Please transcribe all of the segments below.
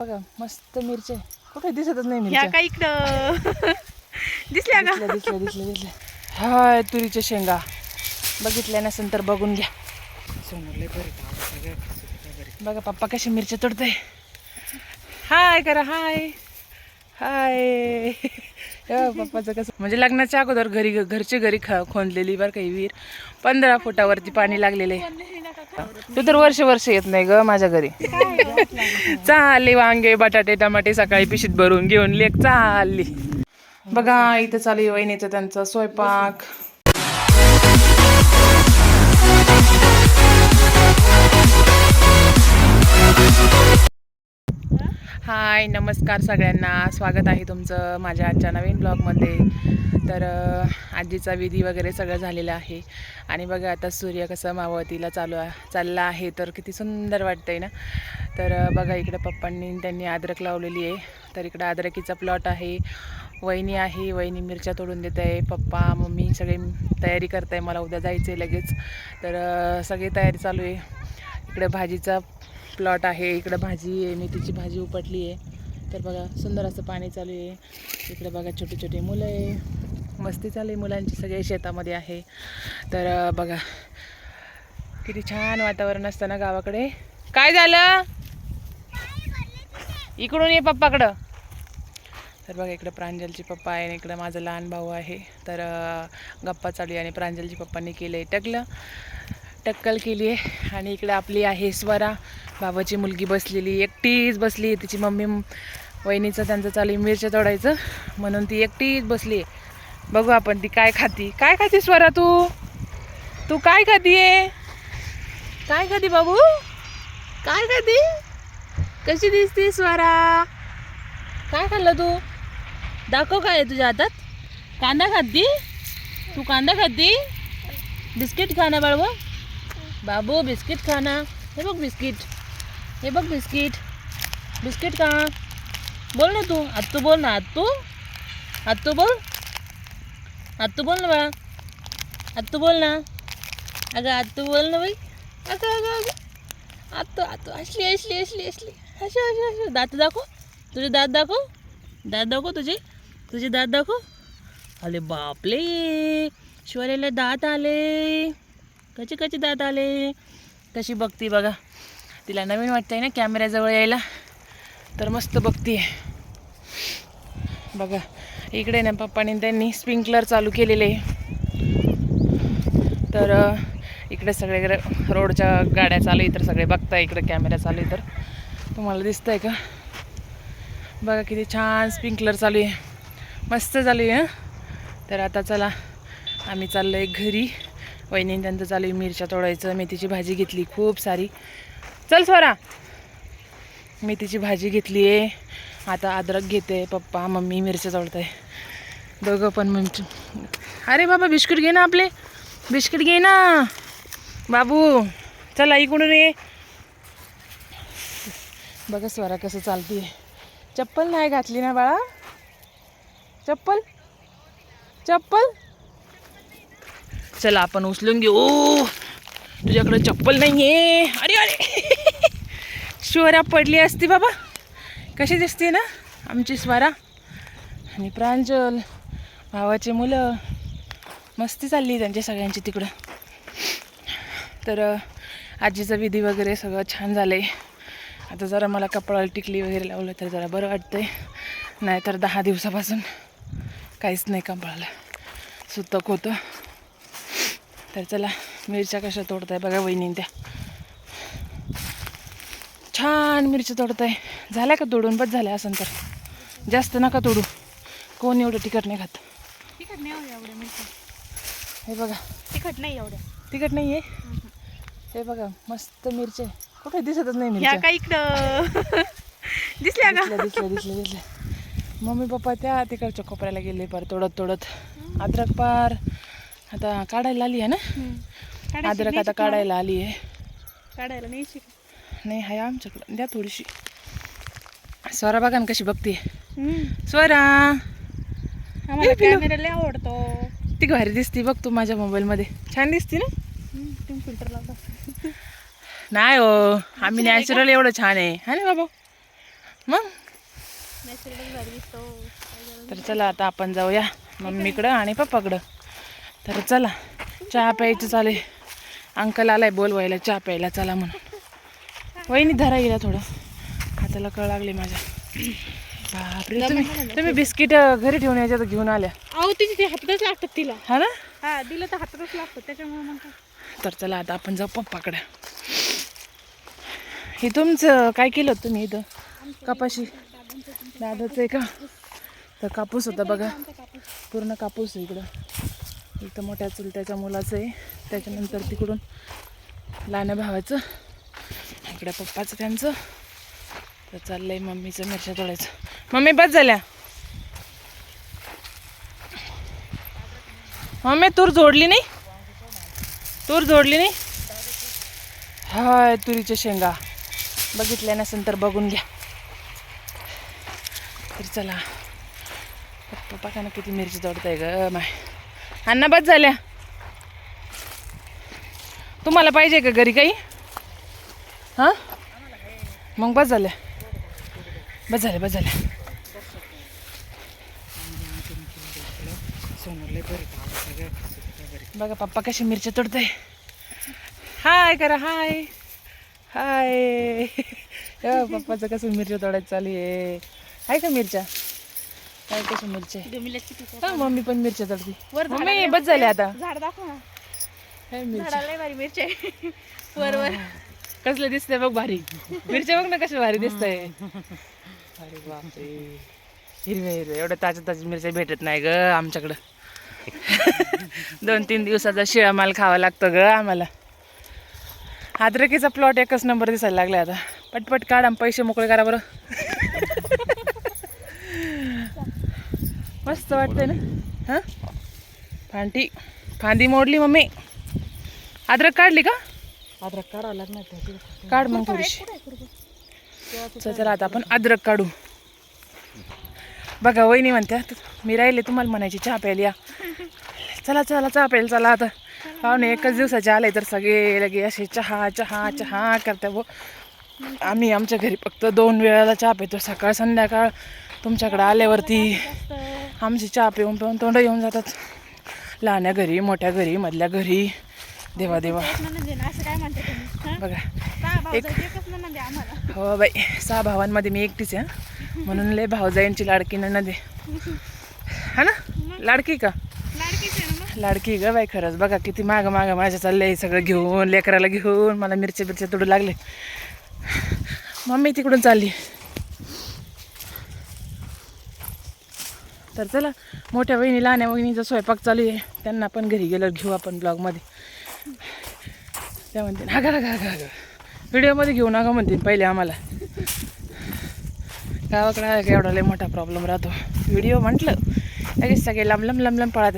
बघा मस्त मिरच्या कुठे दिसतच नाही ह्या मिरच्या का इकडं? दिसल्या का? दिसल्या दिसल्या दिसल्या दिसल्या. हाय तुरीच्या शेंगा. बघितल्या नसेल तर बघून घ्या. बघा पप्पा कशी मिरच्या तोडताय. हाय करा हाय. हाय. हे बघ पप्पाचं कसं म्हणजे लग्नाच्या अगोदर घरी घरचे घरी ख खोनलेली बरं काही विहीर. पंधरा फुटावरती पाणी लागलेलं तू तर वर्ष वर्ष येत नाही ग माझ्या घरी. चालली वांगे बटाटे टमाटे सकाळी पिशीत भरून घेऊन लेक चालली. बघा इथं चालू वहिनीचं त्यांचा स्वयंपाक. हाय नमस्कार सगळ्यांना. स्वागत आहे तुमचं माझ्या आजच्या नवीन ब्लॉगमध्ये. तर आजीचा विधी वगैरे सगळं झालेलं आहे. आणि बघा आता सूर्य कसं मावळतीला चालू आहे चालला आहे. तर किती सुंदर वाटतंय ना? तर बघा इकडं पप्पांनी त्यांनी अद्रक लावलेली आहे. तर इकडं अद्रकीचा प्लॉट आहे. वहिनी आहे. वहिनी मिरच्या तोडून देत आहे. पप्पा मम्मी सगळे तयारी करत आहे मला उद्या जायचं आहे लगेच. तर सगळी तयारी चालू आहे. इकडे भाजीचा प्लॉट आहे. इकडं भाजी आहे मेथीची भाजी उपटली आहे. तर बघा सुंदर असं पाणी चालू आहे. इकडं बघा छोटे छोटे मुलं आहे. मस्ती चालू आहे मुलांची सगळे शेतामध्ये आहे. तर बघा किती छान वातावरण असतं ना गावाकडे. काय झालं? इकडून ये पप्पाकडं. तर बघा इकडं प्रांजलची पप्पा आहे आणि इकडं माझा लहान भाऊ आहे. तर गप्पा चालू आहे आणि प्रांजलची पप्पांनी केलं आहे टकलं. टक्कल केली आहे. आणि इकडे आपली आहे स्वरा. बाबाची मुलगी बसलेली एकटीच बसली आहे. तिची मम्मी वहिनीचं त्यांचं चालू आहे. मिरच्या तोडायचं. म्हणून ती एकटीच बसली आहे. बघू आपण ती काय खाती. काय खाती स्वरा तू? तू काय खाती आहे? काय खाती बाबू? काय खाती? कशी दिसते स्वरा? काय खाल्लं तू? दाखव काय आहे तुझ्या हातात. कांदा खाती? तू कांदा खाती? बिस्किट खा ना बाबू बिस्किट खाना। हे बघ बिस्किट। हे बघ बिस्किट। बिस्किट का? बोल ना तू. आत्तू बोल ना. आत्तू? आत्तू बोल? आत्तू बोल ना बाळा. आत्तू बोल ना. अगं आत्तू बोल ना बाई. अगं अगं अगं. आत्तू आत्तू. असली असली असली असली. अशी अशी अशी दात दाखव. तुझे दात दाखव. दात दाखव तुझे. तुझे दात दाखव. अरे बापले शिवालेला दात आले. कशी कशी दात आले? कशी बघती बघा. तिला नवीन वाटतंय ना कॅमेऱ्याजवळ यायला. तर मस्त बघती बघा इकडे ना पप्पाने त्यांनी स्प्रिंकलर चालू केलेले तर इकडे सगळे रोडच्या गाड्या चालू आहे तर सगळे बघताय इकडे कॅमेरा चालू आहे तर. तुम्हाला दिसतंय का? बघा किती छान स्प्रिंकलर चालू आहे. मस्त चालू आहे तर आता चला आम्ही चाललो आहे घरी. वहिनीने त्यांचं चालू आहे मिरच्या तोडायचं. मेथीची भाजी घेतली खूप सारी. चल स्वरा. मेथीची भाजी घेतली आहे. आता अद्रक घेते पप्पा मम्मी मिरच्या तोडत आहे दोघं पण मम्मी अरे बाबा बिस्किट घे ना आपले. बिस्किट घे ना. बाबू चला इकडून ये बघा स्वरा कसं चालते चप्पल नाही घातली ना बाळा. चप्पल? चप्पल? चला आपण उचलून घेऊ. तुझ्याकडे चप्पल नाही आहे अरे अरे. स्वरा पडली असती बाबा. कशी दिसते ना आमची स्वरा आणि प्रांजल भावाचे मुलं. मस्ती चालली त्यांच्या सगळ्यांची तिकडं. तर आजीचं आजीचा विधी वगैरे सगळं छान झालं आहे आता जरा मला कपडाला टिकली वगैरे लावलं तर जरा बरं वाटतंय. नाहीतर दहा दिवसापासून काहीच नाही कपळाला. सुतक होतं. तर चला मिरच्या कशा तोडताय बघा वहिनी त्या. छान मिरच्या तोडताय. झाल्या का तोडून? बस झाल्या असं तर. जास्त नका तोडू. कोण एवढं तिखट नाही खात? तिखट नाही एवढ्या मिरच्या. हे बघा. तिखट नाही एवढ्या. तिखट नाही आहे हे बघा मस्त मिरच्या कुठे दिसतच नाही मिरच्या. का इकडं? दिसल्या का? दिसल्या दिसल्या दिसल्या दिसल्या. मम्मी पप्पा त्या तिकडच्या कोपऱ्याला गेले पार तोडत तोडत. अद्रक पार. आता काढायला आली आहे ना? अद्रक आता. काढायला आली आहे. काढायला नाही नाही हाय आमच्याकडं. द्या थोडीशी. स्वरा बघा ना कशी बघते स्वरा! कॅमेरा लय आवडतो. ती भारी दिसती बघ तू माझ्या मोबाईलमध्ये. छान दिसती ना? फिल्टर लावता. नाही हो आम्ही नॅचरल एवढं छान आहे. हा ना बाबा? मग? तर चला आता आपण जाऊया मम्मीकडं आणि पप्पाकडं. तर चला चहा प्यायचं चालेल अंकल आलाय बोलवायला चहा प्यायला चला म्हणून. वहिनी धरा गेला थोडं. हाताला कळ लागली माझ्या. बापरे तुम्ही तुम्ही बिस्किट घरी ठेवून याच्यात घेऊन आल्या. अहो तिची हातातच लागतात तिला. हा ना? हा दिलं तर हातातच लागतं त्याच्यामुळे मग. तर चला आता आपण जाऊ पप्पाकडे. हे तुमचं काय केलं होतं तुम्ही इथं? कपाशी? दादाचं आहे का? तर कापूस होता बघा. पूर्ण कापूस आहे इकडं. इथं मोठ्या चुलत्याच्या मुलाचं आहे. त्याच्यानंतर तिकडून लहान्या भावाचं इकडं पप्पाचं त्यांचं. तर चाललंय मम्मीचं मिरच्या तोडायचं. मम्मी बस झाल्या. मम्मी तूर जोडली नाही? तूर जोडली नाही? हाय तुरीच्या शेंगा. बघितल्या नसेल तर बघून घ्या. तर चला. पप्पा का ना किती मिरची जोडताय ग माय. अण्णा बस झाल्या. तुम्हाला पाहिजे का घरी काही? हां? मग बस झाल्या. बस झाल्या बस झाल्या. बघा पप्पा कशी मिरच्या तोडताय. हाय करा हाय. हाय. पप्पाचं कसं मिरच्या तोडायचं चालू आहे. आहे का मिरच्या? काय आहे? हा मम्मी पण मिरच्या तोडती मम्मी बस झाले आता. झाड दाखव ना. काय झाडाला भारी मिरची आहे. वर वर. कसलं दिसतंय बघ भारी. मिरच्या बघ ना कशा भारी दिसतंय. अरे बापरे. हिरव्या हिरव्या एवढ्या ताज्या ताज्या मिरच्या भेटत नाही ग आमच्याकडं. दोन तीन दिवसाचा शिळा माल खावा लागतो ग आम्हाला. अद्रकीचा प्लॉट एकच नंबर दिसायला लागला आता. पटपट काढा आणि पैसे मोकळे करा बरं. मस्त वाटतंय ना? हां? फांटी फांदी मोडली मम्मी. अद्रक काढली का? अद्रक काढावं लागणार काढ मग थोडीशी. चल चला आता आपण अद्रक काढू. बघा वहिनी म्हणत्या मी राहिले तुम्हाला म्हणायची चहा प्यायला या. चला चला चहा प्यायला चला आता. पाहुणे एकच दिवसाचे आले तर सगळे लगे असे चहा चहा चहा करता व आम्ही आमच्या घरी फक्त दोन वेळाला चहा पितो. सकाळ संध्याकाळ तुमच्याकडे आल्यावरती. आमची चहा पिऊन पिऊन तोंड येऊन जातात. लहान्या घरी मोठ्या घरी मधल्या घरी. देवा देवा. बघा. एक हो बाई सहा भावांमध्ये मी एकटीच आहे म्हणून लय भावजाईंची लाडकी ननद आहे. हा ना? लाडकी का? लाडकी ग बाई खरंच. बघा किती माग माग माझ्या चाललंय सगळं घेऊन लेकराला घेऊन मला मिरच्या बिरच्या तोडू लागले. मम्मी तिकडून चालली. तर चला मोठ्या वहिनी लहान्या वहिनीचा स्वयंपाक चालू आहे. त्यांना पण घरी गेल्यावर घेऊ आपण ब्लॉगमध्ये. त्या म्हणते हा गा गा गा व्हिडिओमध्ये घेऊ नका म्हणतील पहिले आम्हाला. गावाकडे आहे का एवढा लय मोठा प्रॉब्लेम राहतो. व्हिडिओ म्हटलं लगेच सगळे लांब लांब लांब लांब पळात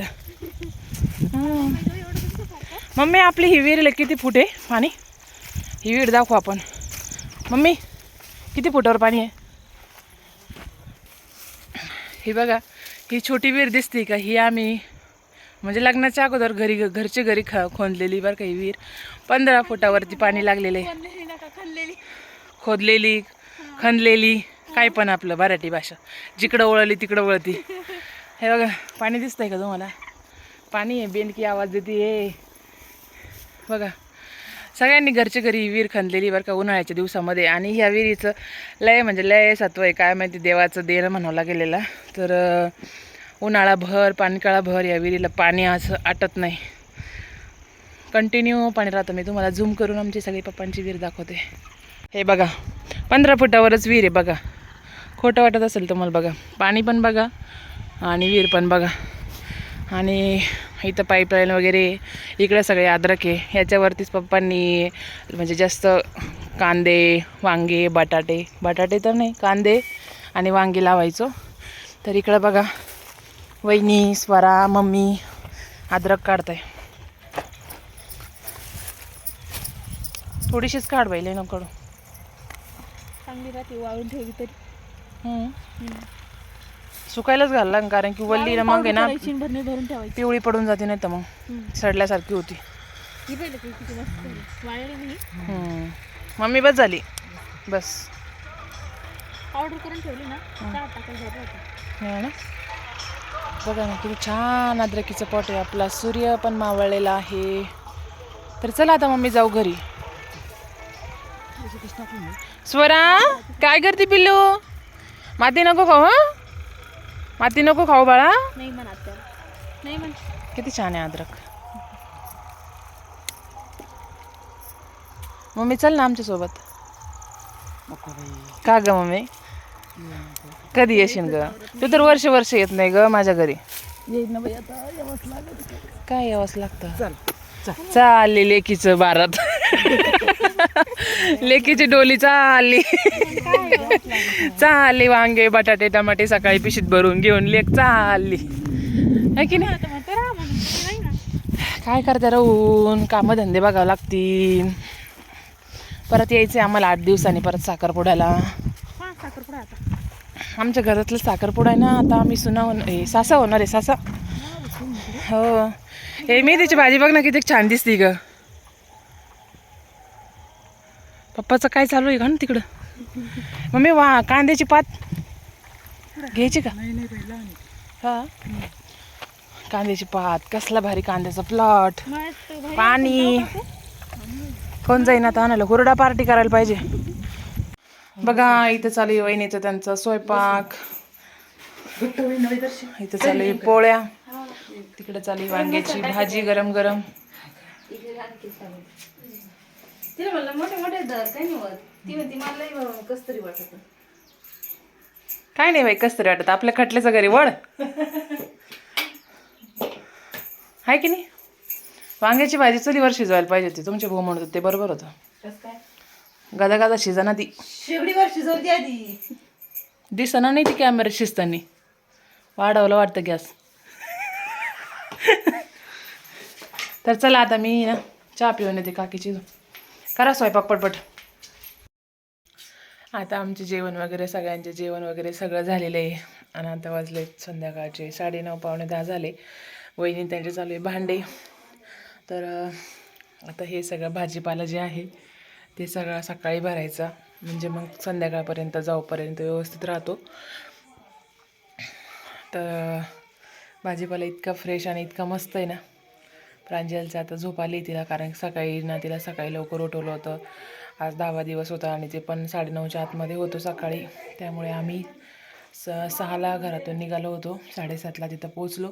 मम्मी आपली ही विहीर किती फूट आहे? पाणी? ही विहीर दाखवू आपण. मम्मी किती फुटावर पाणी आहे? ही बघा ही छोटी विहीर दिसते का? ही आम्ही म्हणजे लग्नाच्या अगोदर घरी घरच्या घरी ख खोदलेली बरं का ही विहीर. पंधरा फुटावरती पाणी लागलेलं खोदलेली खणलेली. काय पण आपलं मराठी भाषा. जिकडं वळली तिकडं वळती. हे बघा पाणी दिसतंय का तुम्हाला? पाणी आहे बेंडकी आवाज देते हे बघा. सगळ्यांनी घरच्या घरी विहीर खणलेली बरं का उन्हाळ्याच्या दिवसामध्ये. आणि ह्या विहिरीचं लय म्हणजे लय सत्व आहे. काय माहिती देवाचं देणं म्हणावं गेलेला तर उन्हाळाभर पाणकाळाभर या विहिरीला पाणी असं आटत नाही. कंटिन्यू पाणी राहतं. मी तुम्हाला झूम करून आमची सगळी पप्पांची विहीर दाखवते. हे बघा पंधरा फुटावरच विहीर आहे बघा. खोटं वाटत असेल तुम्हाला बघा. पाणी पण बघा आणि विहीर पण बघा. आणि इथं पाईपलाईन वगैरे इकडे सगळे अद्रक आहे. ह्याच्यावरतीच पप्पांनी म्हणजे जास्त कांदे वांगे बटाटे बटाटे तर नाही कांदे आणि वांगे लावायचो. तर इकडं बघा वहिनी स्वरा मम्मी अद्रक काढताय. थोडीशीच काढ बाईले नको काढू. चांगली राहते वाळून ठेवली तरी. सुकायलाच घालला ना, कारण की वल्ली ना मग आहे ना भरणी भरून ठेवायची. पिवळी पडून जाते नाही तर मग. सडल्यासारखी होती. ही पाहिलं की किती मस्त झाली. वाळली नाही हम्म. मम्मी बस झाली. बस. करून ठेवली ना चहा टाकायला बरं होतं. हो ना. बघा ना किती छान अद्रकीचं पोट आहे. आपला सूर्य पण मावळलेला आहे. तर चला आता मम्मी जाऊ घरी. स्वरा काय करते पिल्लू? माती नको खाऊ हा? माती नको खाऊ बाळा. नाही म्हणा त्याला नाही म्हण किती छान आहे अद्रक. मम्मी चल ना आमच्यासोबत का ग मम्मी? कधी येशील ग? तू तर वर्ष वर्ष येत नाही ग माझ्या घरी. काय यावंच लागतं? चल चल. चालली लेकीचं बारात. लेकीची डोली चालली चालली वांगे बटाटे टमाटे सकाळी पिशीत भरून घेऊन लेक चालली है की नाही? ना काय करते राहून कामधंदे बघावं लागतील. परत यायचे आम्हाला आठ दिवसांनी परत साखरपुड्याला. साखरपुडा आता आमच्या घरातलं साखरपुडा आहे ना आता आम्ही सुना होणार हे सासा होणार आहे सासा. हो. हे मेथीची भाजी बघ ना किती छान दिसती ग. पप्पाचं काय चालू आहे का ना तिकडं? मम्मी वा कांद्याची पात घ्यायची का? हा? कांद्याची पात कसला भारी कांद्याचा प्लॉट पाणी. कोण जाईन आता आणायला? हुरडा पार्टी करायला पाहिजे. बघा इथं चालू आहे वहिनीचं त्यांचा स्वयंपाक. इथं चालू आहे पोळ्या. तिकडे चालू आहे वांग्याची भाजी गरम गरम तिला म्हणलं मोठे मोठे दर काय नाही होत. ती म्हणते मला कस तरी वाटत. काय नाही बाई कस तरी वाटत. आपल्या खटल्याचं घरी वळ. आहे की नाही? वांग्याची भाजी चुलीवर शिजवायला पाहिजे होती. तुमचे भाऊ म्हणत होते ते बरोबर होतं. कस काय? गदा गदा शिजाना ती. शेगडीवर शिजवली आधी. दिसना नाही ती कॅमेरा शिजतानी. वाढवलं वाटतं गॅस. तर चला आता मी ना चहा पिऊन येते काकीची. करा स्वयंपाक पटपट. आता आमचे जेवण वगैरे सगळ्यांचे जेवण वगैरे सगळं झालेलं आहे. आणि आता वाजले संध्याकाळचे साडेनऊ पावणे दहा झाले. वहिनी त्यांचे चालू आहे भांडे. तर आता हे सगळं भाजीपाला जे आहे ते सगळं सकाळी भरायचा. म्हणजे मग संध्याकाळपर्यंत जाऊपर्यंत व्यवस्थित राहतो. तर भाजीपाला इतका फ्रेश आणि इतका मस्त आहे ना. प्रांजलचं आता झोप आली तिला कारण सकाळी ना तिला सकाळी लवकर उठवलं होतं. आज दहावा दिवस होता आणि ते पण साडेनऊच्या आतमध्ये होतो सकाळी. त्यामुळे आम्ही स सहाला घरातून निघालो होतो. साडेसातला तिथं पोचलो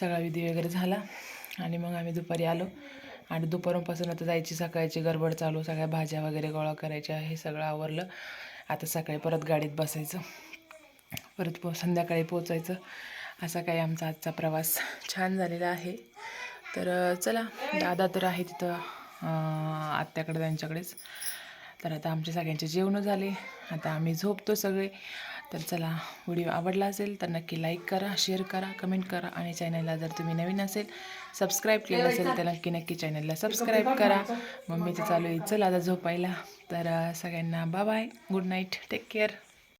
सगळा विधी वगैरे झाला आणि मग आम्ही दुपारी आलो. आणि दुपारपासून आता जायची सकाळची गडबड चालू सगळ्या भाज्या वगैरे गोळा करायच्या हे सगळं आवरलं. आता सकाळी परत गाडीत बसायचं. परत पो संध्याकाळी पोचायचं असा काही आमचा आजचा प्रवास छान झालेला आहे. तर चला. दादा तर आहे तिथं आत्याकडे त्यांच्याकडेच. तर आता आमचे सगळ्यांचे जेवणं झाले. आता आम्ही झोपतो सगळे. तर चला व्हिडिओ आवडला असेल तर नक्की लाईक करा शेअर करा कमेंट करा आणि चॅनलला जर तुम्ही नवीन असेल सबस्क्राईब केलं असेल तर नक्की नक्की चॅनलला सबस्क्राईब करा. मम्मीचं चालू आहे चल आता झोपायला. तर सगळ्यांना bye. Good night. Take care.